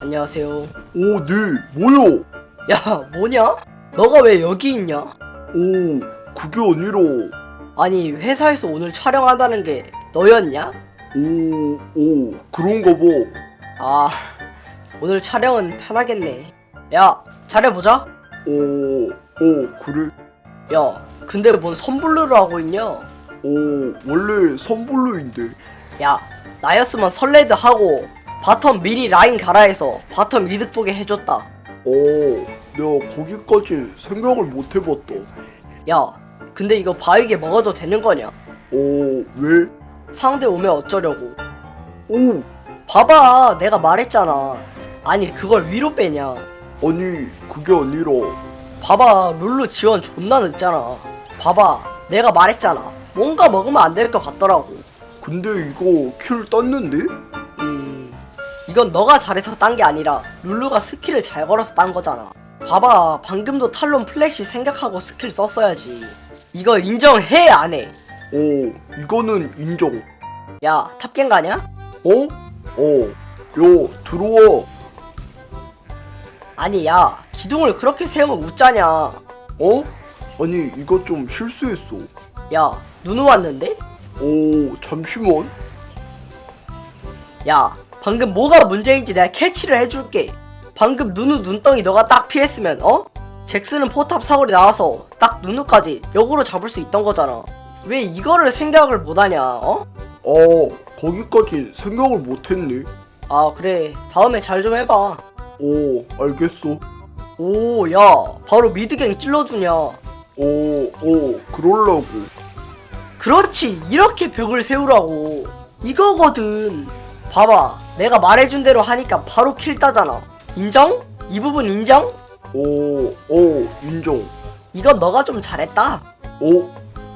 안녕하세요. 오, 네, 뭐요? 야, 뭐냐? 너가 왜 여기 있냐? 오, 그게 아니라, 아니, 회사에서 오늘 촬영한다는 게 너였냐? 오, 오, 그런가 봐. 아, 오늘 촬영은 편하겠네. 야, 잘해보자. 오, 오, 그래? 야, 근데 뭔 선불르를 하고 있냐? 오, 원래 선불로인데. 야, 나였으면 설레드 하고 바텀 미리 라인 갈아 해서 바텀 이득 보게 해줬다. 어, 내가 거기까진 생각을 못 해봤다. 야, 근데 이거 바위게 먹어도 되는 거냐? 오, 왜? 상대 오면 어쩌려고? 오, 봐봐, 내가 말했잖아. 아니, 그걸 위로 빼냐? 아니, 그게 아니라, 봐봐 룰루 지원 존나 늦잖아 봐봐 내가 말했잖아 뭔가 먹으면 안 될 것 같더라고 근데 이거 킬 땄는데? 음 이건 너가 잘해서 딴 게 아니라 룰루가 스킬을 잘 걸어서 딴 거잖아 봐봐 방금도 탈론 플래시 생각하고 스킬 썼어야지 이거 인정해 안 해? 오, 이거는 인정. 야 탑갱 가냐? 어? 어, 요, 들어와. 아니 야 기둥을 그렇게 세우면 웃자냐 어? 아니, 이거 좀 실수했어. 야 누누 왔는데? 오, 잠시만. 야, 방금 뭐가 문제인지 내가 캐치를 해줄게. 방금 누누 눈덩이 너가 딱 피했으면, 어? 잭스는 포탑 사거리 나와서 딱 누누까지 역으로 잡을 수 있던 거잖아. 왜 이거를 생각을 못하냐, 어? 어, 거기까진 생각을 못했네. 아, 그래. 다음에 잘 좀 해봐. 오, 알겠어. 오, 야, 바로 미드갱 찔러주냐. 오, 오, 그럴라고. 그렇지, 이렇게 벽을 세우라고. 이거거든. 봐봐, 내가 말해준 대로 하니까 바로 킬 따잖아. 인정? 이 부분 인정? 오, 오, 인정. 이건 너가 좀 잘했다. 오,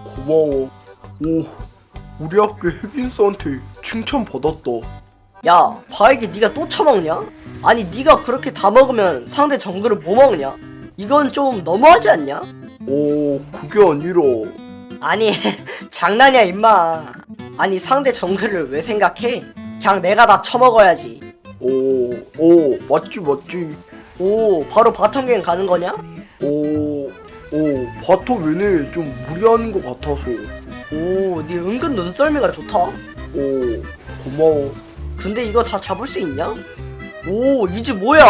고마워. 오, 우리 학교 혜긴스한테 칭찬 받았다. 야, 바에게 네가 또 처먹냐? 아니 네가 그렇게 다 먹으면 상대 정글을 뭐 먹냐? 이건 좀 너무하지 않냐? 오, 그게 아니라, 아니 장난이야 임마. 아니 상대 정글을 왜 생각해? 그냥 내가 다 처먹어야지. 오, 오, 맞지, 맞지. 오, 바로 바텀갱 가는 거냐? 오, 오, 바텀 외에 좀 무리하는 것 같아서. 오, 네 은근 눈썰미가 좋다. 오, 고마워. 근데 이거 다 잡을 수 있냐? 오, 이즈 뭐야?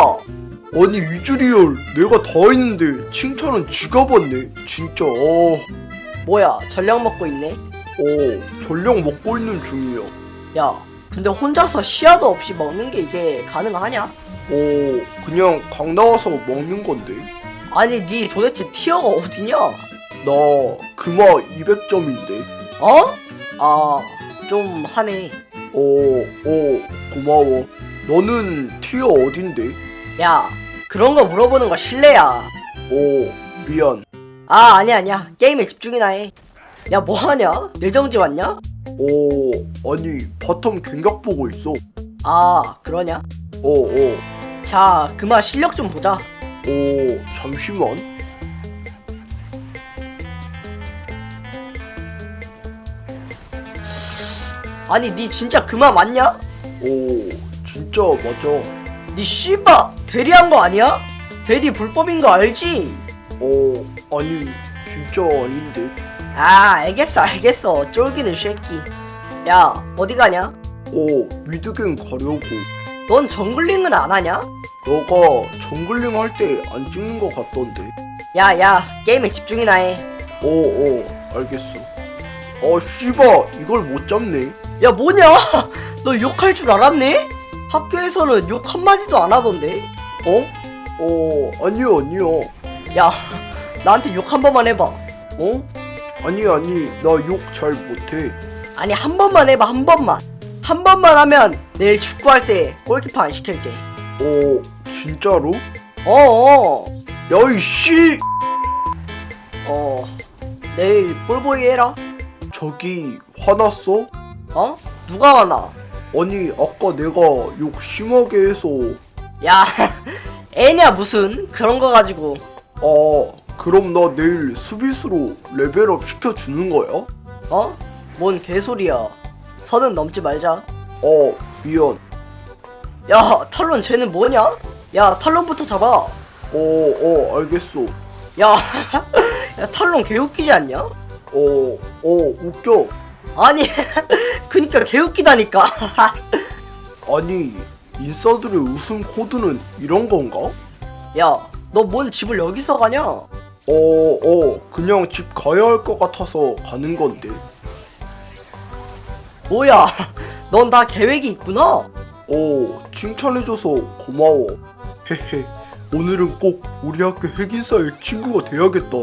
아니, 이즈리얼, 내가 다 했는데 칭찬은 지가 받네. 진짜, 어. 뭐야, 전력 먹고 있네. 어, 전력 먹고 있는 중이야. 야, 근데 혼자서 시야도 없이 먹는 게 이게 가능하냐? 어, 그냥 강 나와서 먹는 건데. 아니, 네 도대체 티어가 어디냐? 나 금화 200점인데. 어? 아, 좀 하네. 어, 어, 고마워. 너는 티어 어딘데? 야, 그런 거 물어보는 거 실례야. 어, 미안. 아, 아니야, 아니야. 게임에 집중이나 해. 야, 뭐 하냐? 뇌정지 왔냐? 어, 아니, 바텀 갱각 보고 있어. 아, 그러냐? 어, 어, 자, 그만 실력 좀 보자. 어, 잠시만. 아니, 니 진짜 그만 맞냐? 어, 진짜 맞아. 니 씨바 대리한 거 아니야? 대리 불법인 거 알지? 어, 아니, 진짜 아닌데. 아, 알겠어, 알겠어. 쫄기는 쉐끼. 야, 어디 가냐? 어, 미드갱 가려고. 넌 정글링은 안 하냐? 너가 정글링 할 때 안 찍는 것 같던데. 야, 야, 게임에 집중이나 해. 어, 어, 알겠어. 어, 씨바, 이걸 못 잡네. 야, 뭐냐? 너 욕할 줄 알았네? 학교에서는 욕 한마디도 안 하던데? 어? 어, 아니요, 아니요. 야, 나한테 욕 한 번만 해봐. 어? 아니, 아니, 나 욕 잘 못해. 아니, 한 번만 해봐, 한 번만. 한 번만 하면 내일 축구할 때 골키퍼 안 시킬게. 어, 진짜로? 어어, 야, 이씨! 어, 내일 볼보이 해라. 저기, 화났어? 어? 누가 하나? 아니, 아까 내가 욕 심하게 해서, 야, 애냐, 무슨. 그런 거 가지고. 아, 그럼 나 내일 수비수로 레벨업 시켜주는 거야? 어? 뭔 개소리야. 선은 넘지 말자. 어, 미안. 야 탈론 쟤는 뭐냐? 야 탈론부터 잡아 어, 어, 알겠어. 야, 야 탈론 개웃기지 않냐? 어, 어, 웃겨. 아니 그니까 개웃기다니까 아니, 인싸들의 웃음 코드는 이런 건가? 야 너 뭔 집을 여기서 가냐? 어, 어, 그냥 집 가야 할 것 같아서 가는 건데. 뭐야 넌 다 계획이 있구나 어, 칭찬해줘서 고마워. 헤헤, 오늘은 꼭 우리 학교 핵인싸의 친구가 돼야겠다.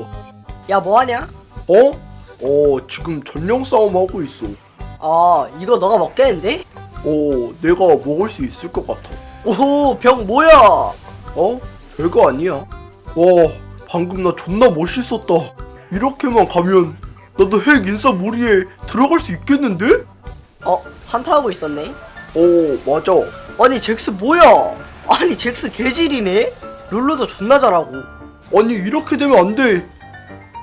야 뭐하냐? 어? 어, 지금 전령 싸움 하고 있어. 아 이거 너가 먹겠는데? 어, 내가 먹을 수 있을 것 같아. 오 병 뭐야 어? 별거 아니야. 와, 방금 나 존나 멋있었다. 이렇게만 가면 나도 핵 인싸 무리에 들어갈 수 있겠는데? 어 한타하고 있었네 어, 맞아. 아니 잭스 뭐야 아니 잭스 개질이네 룰루도 존나 잘하고 아니, 이렇게 되면 안 돼.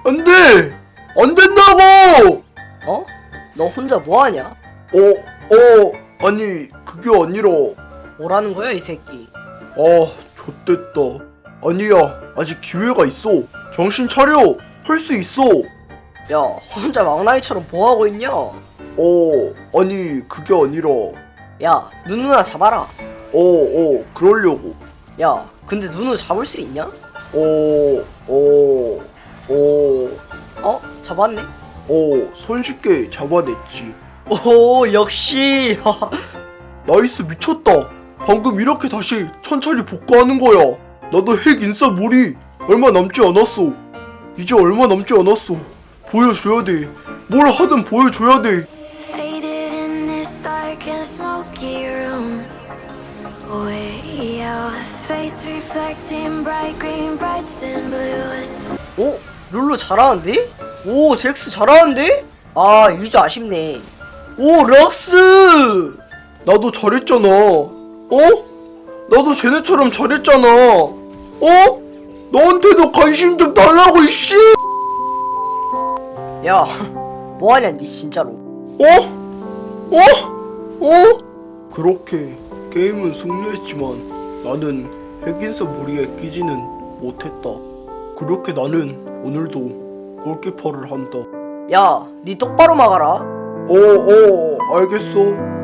안 돼! 안 된다고! 어? 너 혼자 뭐하냐? 어, 어, 아니, 그게 아니라. 뭐라는 거야 이 새끼 아, 좆됐다. 아니야, 아직 기회가 있어. 정신 차려! 할 수 있어! 야 혼자 막나이처럼 뭐하고 있냐 어, 아니, 그게 아니라. 어, 야 누누나 잡아라 어, 그러려고. 야 근데 누누 잡을 수 있냐? 어, 어, 어, 어? 잡았네 어, 손쉽게 잡아냈지. 오 역시 나이스 미쳤다. 방금 이렇게 다시 천천히 복구하는 거야. 나도 핵 인싸 물이 얼마 남지 않았어. 이제 얼마 남지 않았어. 보여줘야 돼. 뭘 하든 보여줘야 돼. Faded in this dark and smoky room. Way out, face reflecting bright green, brights and blues. 오? 룰루 잘하는데? 오 잭스 잘하는데? 아 유저 아쉽네 오 럭스 나도 잘했잖아. 어? 나도 쟤네처럼 잘했잖아. 어? 너한테도 관심 좀 달라고 이씨. 야 뭐하냐 니 진짜로 어? 어? 어? 그렇게 게임은 승리했지만 나는 핵인싸 무리에 끼지는 못했다. 그렇게 나는 오늘도 골키퍼를 한다. 야 니 똑바로 막아라 어, 어, 알겠어.